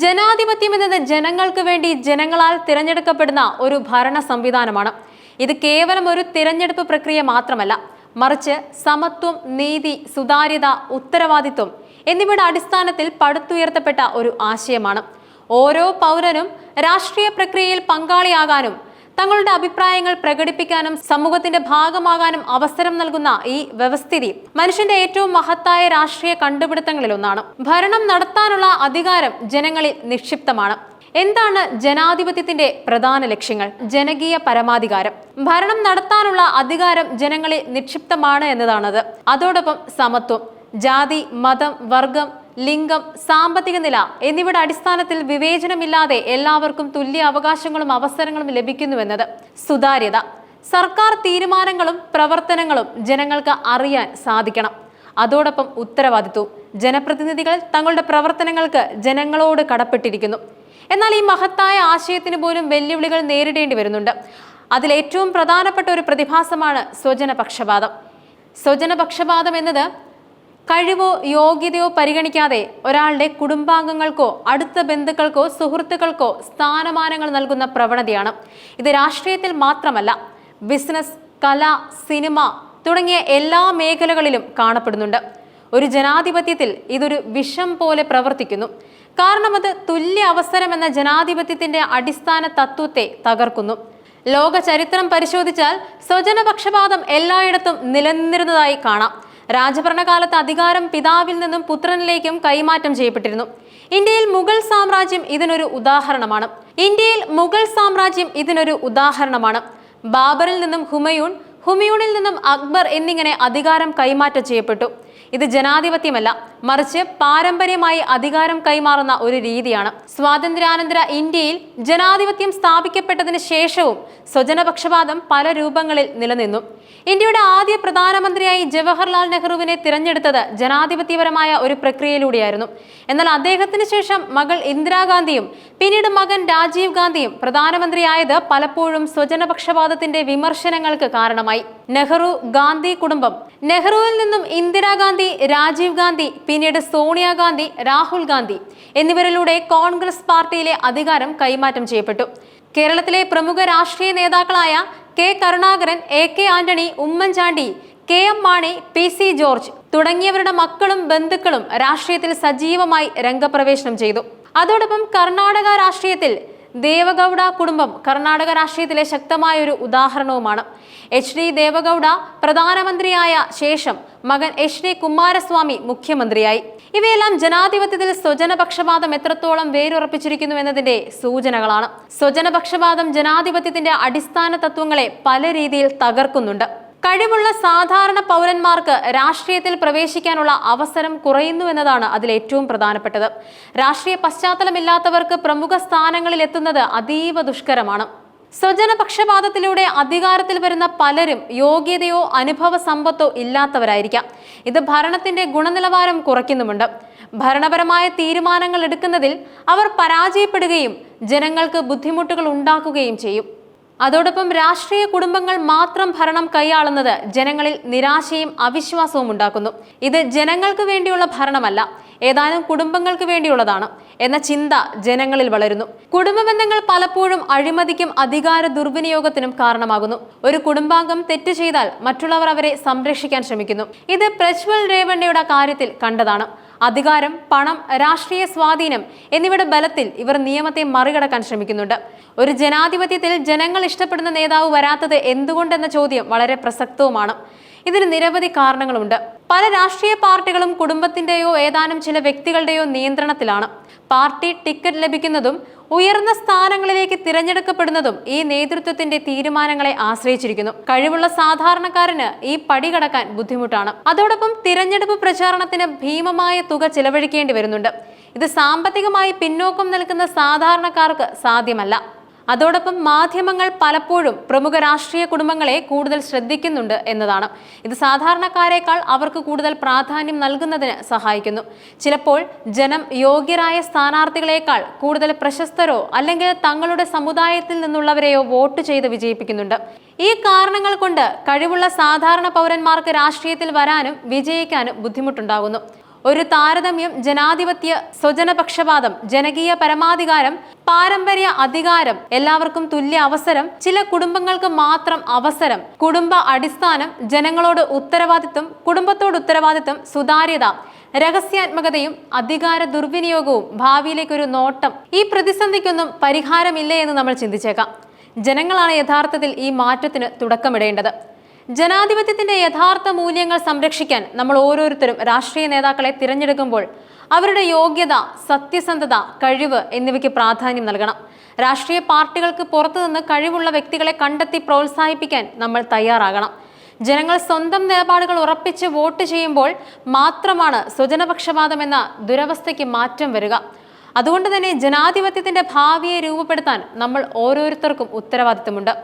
ജനാധിപത്യം എന്നത് ജനങ്ങൾക്ക് വേണ്ടി ജനങ്ങളാൽ തിരഞ്ഞെടുക്കപ്പെടുന്ന ഒരു ഭരണ സംവിധാനമാണ്. ഇത് കേവലം ഒരു തിരഞ്ഞെടുപ്പ് പ്രക്രിയ മാത്രമല്ല മറിച്ച് സമത്വം നീതി സുതാര്യത ഉത്തരവാദിത്വം എന്നിവയുടെ അടിസ്ഥാനത്തിൽ പടുത്തുയർത്തപ്പെട്ട ഒരു ആശയമാണ്. ഓരോ പൗരനും രാഷ്ട്രീയ പ്രക്രിയയിൽ പങ്കാളിയാകാനും തങ്ങളുടെ അഭിപ്രായങ്ങൾ പ്രകടിപ്പിക്കാനും സമൂഹത്തിന്റെ ഭാഗമാകാനും അവസരം നൽകുന്ന ഈ വ്യവസ്ഥിതി മനുഷ്യന്റെ ഏറ്റവും മഹത്തായ രാഷ്ട്രീയ കണ്ടുപിടുത്തങ്ങളിൽ ഒന്നാണ്. ഭരണം നടത്താനുള്ള അധികാരം ജനങ്ങളിൽ നിക്ഷിപ്തമാണ്. എന്താണ് ജനാധിപത്യത്തിന്റെ പ്രധാന ലക്ഷ്യങ്ങൾ? ജനകീയ പരമാധികാരം. ഭരണം നടത്താനുള്ള അധികാരം ജനങ്ങളിൽ നിക്ഷിപ്തമാണ് എന്നതാണത്. അതോടൊപ്പം സമത്വം ജാതി മതം വർഗം ലിംഗം സാമ്പത്തിക നില എന്നിവയുടെ അടിസ്ഥാനത്തിൽ വിവേചനമില്ലാതെ എല്ലാവർക്കും തുല്യ അവകാശങ്ങളും അവസരങ്ങളും ലഭിക്കുന്നുവെന്നത് സുതാര്യത. സർക്കാർ തീരുമാനങ്ങളും പ്രവർത്തനങ്ങളും ജനങ്ങൾക്ക് അറിയാൻ സാധിക്കണം. അതോടൊപ്പം ഉത്തരവാദിത്വം ജനപ്രതിനിധികൾ തങ്ങളുടെ പ്രവർത്തനങ്ങൾക്ക് ജനങ്ങളോട് കടപ്പെട്ടിരിക്കുന്നു. എന്നാൽ ഈ മഹത്തായ ആശയത്തിന് പോലും വെല്ലുവിളികൾ നേരിടേണ്ടി വരുന്നുണ്ട്. അതിലേറ്റവും പ്രധാനപ്പെട്ട ഒരു പ്രതിഭാസമാണ് സ്വജനപക്ഷപാതം. സ്വജനപക്ഷപാതം എന്നത് കഴിവോ യോഗ്യതയോ പരിഗണിക്കാതെ ഒരാളുടെ കുടുംബാംഗങ്ങൾക്കോ അടുത്ത ബന്ധുക്കൾക്കോ സുഹൃത്തുക്കൾക്കോ സ്ഥാനമാനങ്ങൾ നൽകുന്ന പ്രവണതയാണ്. ഇത് രാഷ്ട്രീയത്തിൽ മാത്രമല്ല ബിസിനസ് കല സിനിമ തുടങ്ങിയ എല്ലാ മേഖലകളിലും കാണപ്പെടുന്നുണ്ട്. ഒരു ജനാധിപത്യത്തിൽ ഇതൊരു വിഷം പോലെ പ്രവർത്തിക്കുന്നു. കാരണം അത് തുല്യ അവസരം എന്ന ജനാധിപത്യത്തിന്റെ അടിസ്ഥാന തത്വത്തെ തകർക്കുന്നു. ലോക ചരിത്രം പരിശോധിച്ചാൽ സ്വജനപക്ഷപാതം എല്ലായിടത്തും നിലനിന്നിരുന്നതായി കാണാം. രാജഭരണകാലത്ത് അധികാരം പിതാവിൽ നിന്നും പുത്രനിലേക്കും കൈമാറ്റം ചെയ്യപ്പെട്ടിരുന്നു. ഇന്ത്യയിൽ മുഗൾ സാമ്രാജ്യം ഇതിനൊരു ഉദാഹരണമാണ്. ഇന്ത്യയിൽ മുഗൾ സാമ്രാജ്യം ഇതിനൊരു ഉദാഹരണമാണ്. ബാബറിൽ നിന്നും ഹുമയൂൺ ഹുമയൂണിൽ നിന്നും അക്ബർ എന്നിങ്ങനെ അധികാരം കൈമാറ്റം ചെയ്യപ്പെട്ടു. ഇത് ജനാധിപത്യമല്ല മറിച്ച് പാരമ്പര്യമായി അധികാരം കൈമാറുന്ന ഒരു രീതിയാണ്. സ്വാതന്ത്ര്യാനന്തര ഇന്ത്യയിൽ ജനാധിപത്യം സ്ഥാപിക്കപ്പെട്ടതിന് ശേഷവും സ്വജനപക്ഷപാതം പല രൂപങ്ങളിൽ നിലനിന്നു. ഇന്ത്യയുടെ ആദ്യ പ്രധാനമന്ത്രിയായി ജവഹർലാൽ നെഹ്റുവിനെ തിരഞ്ഞെടുത്തത് ജനാധിപത്യപരമായ ഒരു പ്രക്രിയയിലൂടെയായിരുന്നു. എന്നാൽ അദ്ദേഹത്തിന് ശേഷം മകൾ ഇന്ദിരാഗാന്ധിയും പിന്നീട് മകൻ രാജീവ് ഗാന്ധിയും പ്രധാനമന്ത്രിയായത് പലപ്പോഴും സ്വജനപക്ഷപാതത്തിന്റെ വിമർശനങ്ങൾക്ക് കാരണമായി. നെഹ്റു ഗാന്ധി കുടുംബം. നെഹ്റുവിൽ നിന്നും ഇന്ദിരാഗാന്ധി രാജീവ് ഗാന്ധി പിന്നീട് സോണിയാഗാന്ധി രാഹുൽ ഗാന്ധി എന്നിവരിലൂടെ കോൺഗ്രസ് പാർട്ടിയിലെ അധികാരം കൈമാറ്റം ചെയ്യപ്പെട്ടു. കേരളത്തിലെ പ്രമുഖ രാഷ്ട്രീയ നേതാക്കളായ K Karunakaran A K Antony Oommen Chandy K M Mani P C George തുടങ്ങിയവരുടെ മക്കളും ബന്ധുക്കളും രാഷ്ട്രീയത്തിൽ സജീവമായി രംഗപ്രവേശനം ചെയ്തു. അതോടൊപ്പം കർണാടക രാഷ്ട്രീയത്തിൽ ദേവഗൌഡ കുടുംബം കർണാടക രാഷ്ട്രീയത്തിലെ ശക്തമായ ഒരു ഉദാഹരണവുമാണ്. എച്ച് ഡി ദേവഗൌഡ പ്രധാനമന്ത്രിയായ ശേഷം മകൻ എച്ച് ഡി കുമാരസ്വാമി മുഖ്യമന്ത്രിയായി. ഇവയെല്ലാം ജനാധിപത്യത്തിൽ സ്വജനപക്ഷപാതം എത്രത്തോളം വേരുറപ്പിച്ചിരിക്കുന്നു എന്നതിന്റെ സൂചനകളാണ്. സ്വജനപക്ഷപാതം ജനാധിപത്യത്തിന്റെ അടിസ്ഥാന തത്വങ്ങളെ പല രീതിയിൽ തകർക്കുന്നുണ്ട്. കഴിവുള്ള സാധാരണ പൗരന്മാർക്ക് രാഷ്ട്രീയത്തിൽ പ്രവേശിക്കാനുള്ള അവസരം കുറയുന്നു എന്നതാണ് അതിൽ ഏറ്റവും പ്രധാനപ്പെട്ടത്. രാഷ്ട്രീയ പശ്ചാത്തലമില്ലാത്തവർക്ക് പ്രമുഖ സ്ഥാനങ്ങളിൽ എത്തുന്നത് അതീവ ദുഷ്കരമാണ്. സ്വജനപക്ഷപാതത്തിലൂടെ അധികാരത്തിൽ വരുന്ന പലരും യോഗ്യതയോ അനുഭവ സമ്പത്തോ ഇല്ലാത്തവരായിരിക്കാം. ഇത് ഭരണത്തിന്റെ ഗുണനിലവാരം കുറയ്ക്കുന്നുമുണ്ട്. ഭരണപരമായ തീരുമാനങ്ങൾ എടുക്കുന്നതിൽ അവർ പരാജയപ്പെടുകയും ജനങ്ങൾക്ക് ബുദ്ധിമുട്ടുകൾ ഉണ്ടാക്കുകയും ചെയ്യും. അതോടൊപ്പം രാഷ്ട്രീയ കുടുംബങ്ങൾ മാത്രം ഭരണം കൈയാളുന്നത് ജനങ്ങളിൽ നിരാശയും അവിശ്വാസവും ഉണ്ടാക്കുന്നു. ഇത് ജനങ്ങൾക്ക് വേണ്ടിയുള്ള ഭരണമല്ല ഏതാനും കുടുംബങ്ങൾക്ക് വേണ്ടിയുള്ളതാണ് എന്ന ചിന്ത ജനങ്ങളിൽ വളരുന്നു. കുടുംബ ബന്ധങ്ങൾ പലപ്പോഴും അഴിമതിക്കും അധികാര ദുർവിനിയോഗത്തിനും കാരണമാകുന്നു. ഒരു കുടുംബാംഗം തെറ്റ് ചെയ്താൽ മറ്റുള്ളവർ അവരെ സംരക്ഷിക്കാൻ ശ്രമിക്കുന്നു. ഇത് പ്രജ്വൽ രേവണ്ണയുടെ കാര്യത്തിൽ കണ്ടതാണ്. അധികാരം പണം രാഷ്ട്രീയ സ്വാധീനം എന്നിവയുടെ ബലത്തിൽ ഇവർ നിയമത്തെ മറികടക്കാൻ ശ്രമിക്കുന്നുണ്ട്. ഒരു ജനാധിപത്യത്തിൽ ജനങ്ങൾ ഇഷ്ടപ്പെടുന്ന നേതാവ് വരാത്തത് എന്തുകൊണ്ടെന്ന ചോദ്യം വളരെ പ്രസക്തവുമാണ്. ഇതിന് നിരവധി കാരണങ്ങളുണ്ട്. പല രാഷ്ട്രീയ പാർട്ടികളും കുടുംബത്തിന്റെയോ ഏതാനും ചില വ്യക്തികളുടെയോ നിയന്ത്രണത്തിലാണ്. പാർട്ടി ടിക്കറ്റ് ലഭിക്കുന്നതും ഉയർന്ന സ്ഥാനങ്ങളിലേക്ക് തിരഞ്ഞെടുക്കപ്പെടുന്നതും ഈ നേതൃത്വത്തിന്റെ തീരുമാനങ്ങളെ ആശ്രയിച്ചിരിക്കുന്നു. കഴിവുള്ള സാധാരണക്കാരന് ഈ പടി കടക്കാൻ ബുദ്ധിമുട്ടാണ്. അതോടൊപ്പം തിരഞ്ഞെടുപ്പ് പ്രചാരണത്തിന് ഭീമമായ തുക ചെലവഴിക്കേണ്ടി വരുന്നുണ്ട്. ഇത് സാമ്പത്തികമായി പിന്നോക്കം നിൽക്കുന്ന സാധാരണക്കാർക്ക് സാധ്യമല്ല. അതോടൊപ്പം മാധ്യമങ്ങൾ പലപ്പോഴും പ്രമുഖ രാഷ്ട്രീയ കുടുംബങ്ങളെ കൂടുതൽ ശ്രദ്ധിക്കുന്നുണ്ട് എന്നതാണ്. ഇത് സാധാരണക്കാരേക്കാൾ അവർക്ക് കൂടുതൽ പ്രാധാന്യം നൽകുന്നതിന് സഹായിക്കുന്നു. ചിലപ്പോൾ ജനം യോഗ്യരായ സ്ഥാനാർത്ഥികളെക്കാൾ കൂടുതൽ പ്രശസ്തരോ അല്ലെങ്കിൽ തങ്ങളുടെ സമുദായത്തിൽ നിന്നുള്ളവരെയോ വോട്ട് ചെയ്ത് വിജയിപ്പിക്കുന്നുണ്ട്. ഈ കാരണങ്ങൾ കൊണ്ട് കഴിവുള്ള സാധാരണ പൗരന്മാർക്ക് രാഷ്ട്രീയത്തിൽ വരാനും വിജയിക്കാനും ബുദ്ധിമുട്ടുണ്ടാകുന്നു. ഒരു താരതമ്യം ജനാധിപത്യ സ്വജനപക്ഷപാതം ജനകീയ പരമാധികാരം പാരമ്പര്യ അധികാരം എല്ലാവർക്കും തുല്യ അവസരം ചില കുടുംബങ്ങൾക്ക് മാത്രം അവസരം കുടുംബ അടിസ്ഥാനം ജനങ്ങളോട് ഉത്തരവാദിത്വം കുടുംബത്തോട് ഉത്തരവാദിത്വം സുതാര്യത രഹസ്യാത്മകതയും അധികാര ദുർവിനിയോഗവും ഭാവിയിലേക്കൊരു നോട്ടം. ഈ പ്രതിസന്ധിക്കൊന്നും പരിഹാരമില്ല എന്ന് നമ്മൾ ചിന്തിച്ചേക്കാം. ജനങ്ങളാണ് യഥാർത്ഥത്തിൽ ഈ മാറ്റത്തിന് തുടക്കമിടേണ്ടത്. ജനാധിപത്യത്തിന്റെ യഥാർത്ഥ മൂല്യങ്ങൾ സംരക്ഷിക്കാൻ നമ്മൾ ഓരോരുത്തരും രാഷ്ട്രീയ നേതാക്കളെ തിരഞ്ഞെടുക്കുമ്പോൾ അവരുടെ യോഗ്യത സത്യസന്ധത കഴിവ് എന്നിവയ്ക്ക് പ്രാധാന്യം നൽകണം. രാഷ്ട്രീയ പാർട്ടികൾക്ക് പുറത്തുനിന്ന് കഴിവുള്ള വ്യക്തികളെ കണ്ടെത്തി പ്രോത്സാഹിപ്പിക്കാൻ നമ്മൾ തയ്യാറാകണം. ജനങ്ങൾ സ്വന്തം നിലപാടുകൾ ഉറപ്പിച്ച് വോട്ട് ചെയ്യുമ്പോൾ മാത്രമാണ് സ്വജനപക്ഷപാതം എന്ന ദുരവസ്ഥയ്ക്ക് മാറ്റം വരിക. അതുകൊണ്ട് തന്നെ ജനാധിപത്യത്തിന്റെ ഭാവിയെ രൂപപ്പെടുത്താൻ നമ്മൾ ഓരോരുത്തർക്കും ഉത്തരവാദിത്തമുണ്ട്.